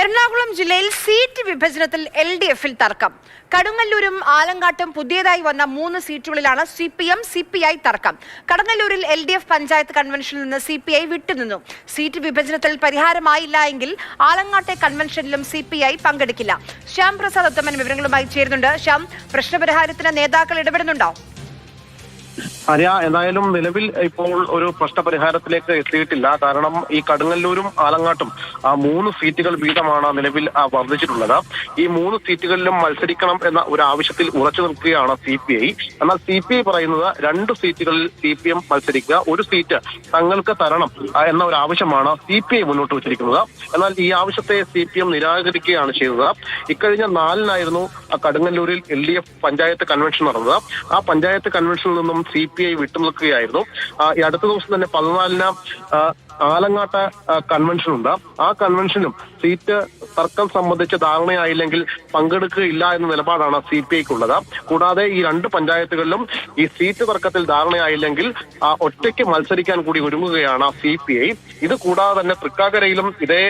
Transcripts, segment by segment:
എറണാകുളം ജില്ലയിൽ seat വിഭജനത്തിൽ L D എഫിൽ തർക്കം. കടുങ്ങല്ലൂരും ആലങ്കാട്ടും പുതിയതായി വന്ന മൂന്ന് സീറ്റുകളിലാണ് C P M C P I തർക്കം. കടങ്ങല്ലൂരിൽ എൽ ഡി എഫ് പഞ്ചായത്ത് കൺവെൻഷനിൽ നിന്ന് സി പി ഐ വിട്ടുനിന്നു. സീറ്റ് വിഭജനത്തിൽ പരിഹാരമായില്ല എങ്കിൽ ആലങ്ങാട്ടെ കൺവെൻഷനിലും സി പി ഐ പങ്കെടുക്കില്ല. ശ്യാം പ്രസാദ് ഉത്തമൻ വിവരങ്ങളുമായി ചേരുന്നുണ്ട്. ശ്യാം പ്രശ്നപരിഹാരത്തിന് നേതാക്കൾ ഇടപെടുന്നുണ്ടോ? ഹരിയ എന്തായാലും നിലവിൽ ഇപ്പോൾ ഒരു പ്രശ്നപരിഹാരത്തിലേക്ക് എത്തിയിട്ടില്ല. കാരണം ഈ കടുങ്ങല്ലൂരും ആലങ്ങാട്ടും ആ മൂന്ന് സീറ്റുകൾ വീതമാണ് നിലവിൽ വർദ്ധിച്ചിട്ടുള്ളത്. ഈ മൂന്ന് സീറ്റുകളിലും മത്സരിക്കണം എന്ന ഒരു ആവശ്യത്തിൽ ഉറച്ചു നിൽക്കുകയാണ് സി പി ഐ. എന്നാൽ സി പി ഐ പറയുന്നത് രണ്ട് സീറ്റുകളിൽ സി പി എം മത്സരിക്കുക ഒരു സീറ്റ് തങ്ങൾക്ക് തരണം എന്ന ഒരു ആവശ്യമാണ് സി പി ഐ മുന്നോട്ട് വെച്ചിരിക്കുന്നത്. എന്നാൽ ഈ ആവശ്യത്തെ സി പി എം നിരാകരിക്കുകയാണ് ചെയ്തത്. ഇക്കഴിഞ്ഞ നാലിനായിരുന്നു കടുങ്ങല്ലൂരിൽ L D F panchayat convention നടന്നത്. ആ പഞ്ചായത്ത് കൺവെൻഷനിൽ നിന്നും സി പി ഐ വിട്ടുനിൽക്കുകയായിരുന്നു. ഈ അടുത്ത ദിവസം തന്നെ പതിനാലിന് ആലങ്ങാട്ട കൺവെൻഷൻ ഉണ്ട്. ആ കൺവെൻഷനും സീറ്റ് തർക്കം സംബന്ധിച്ച് ധാരണയായില്ലെങ്കിൽ പങ്കെടുക്കുകയില്ല എന്ന നിലപാടാണ് സി പി ഐക്കുള്ളത്. കൂടാതെ ഈ രണ്ട് പഞ്ചായത്തുകളിലും ഈ സീറ്റ് തർക്കത്തിൽ ധാരണയായില്ലെങ്കിൽ ഒറ്റയ്ക്ക് മത്സരിക്കാൻ കൂടി ഒരുങ്ങുകയാണ് സി പി ഐ. ഇത് കൂടാതെ തന്നെ തൃക്കാക്കരയിലും ഇതേ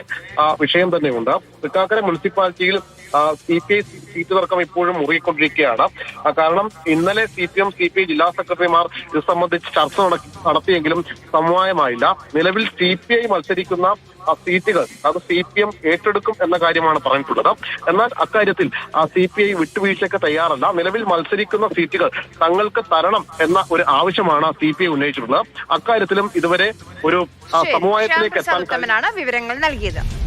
വിഷയം തന്നെയുണ്ട്. തൃക്കാക്കര മുനിസിപ്പാലിറ്റിയിൽ സി പി ഐ സീറ്റ് തർക്കം ഇപ്പോഴും മുറുകിക്കൊണ്ടിരിക്കുകയാണ്. കാരണം ഇന്നലെ C P M C P I ജില്ലാ സെക്രട്ടറിമാർ ഇത് സംബന്ധിച്ച് ചർച്ച നട- നടത്തിയെങ്കിലും സമവായമായില്ല. നിലവിൽ സി പി ഐ മത്സരിക്കുന്ന സീറ്റുകൾ അത് സി പി എം ഏറ്റെടുക്കും എന്ന കാര്യമാണ് പറഞ്ഞിട്ടുള്ളത്. എന്നാൽ അക്കാര്യത്തിൽ ആ സി പി ഐ വിട്ടുവീഴ്ചയ്ക്ക് തയ്യാറല്ല. നിലവിൽ മത്സരിക്കുന്ന സീറ്റുകൾ തങ്ങൾക്ക് തരണം എന്ന ഒരു ആവശ്യമാണ് സി പി ഐ ഉന്നയിച്ചിട്ടുള്ളത്. അക്കാര്യത്തിലും ഇതുവരെ ഒരു സമവായത്തിലേക്ക് എത്താൻ വിവരങ്ങൾ നൽകിയത്.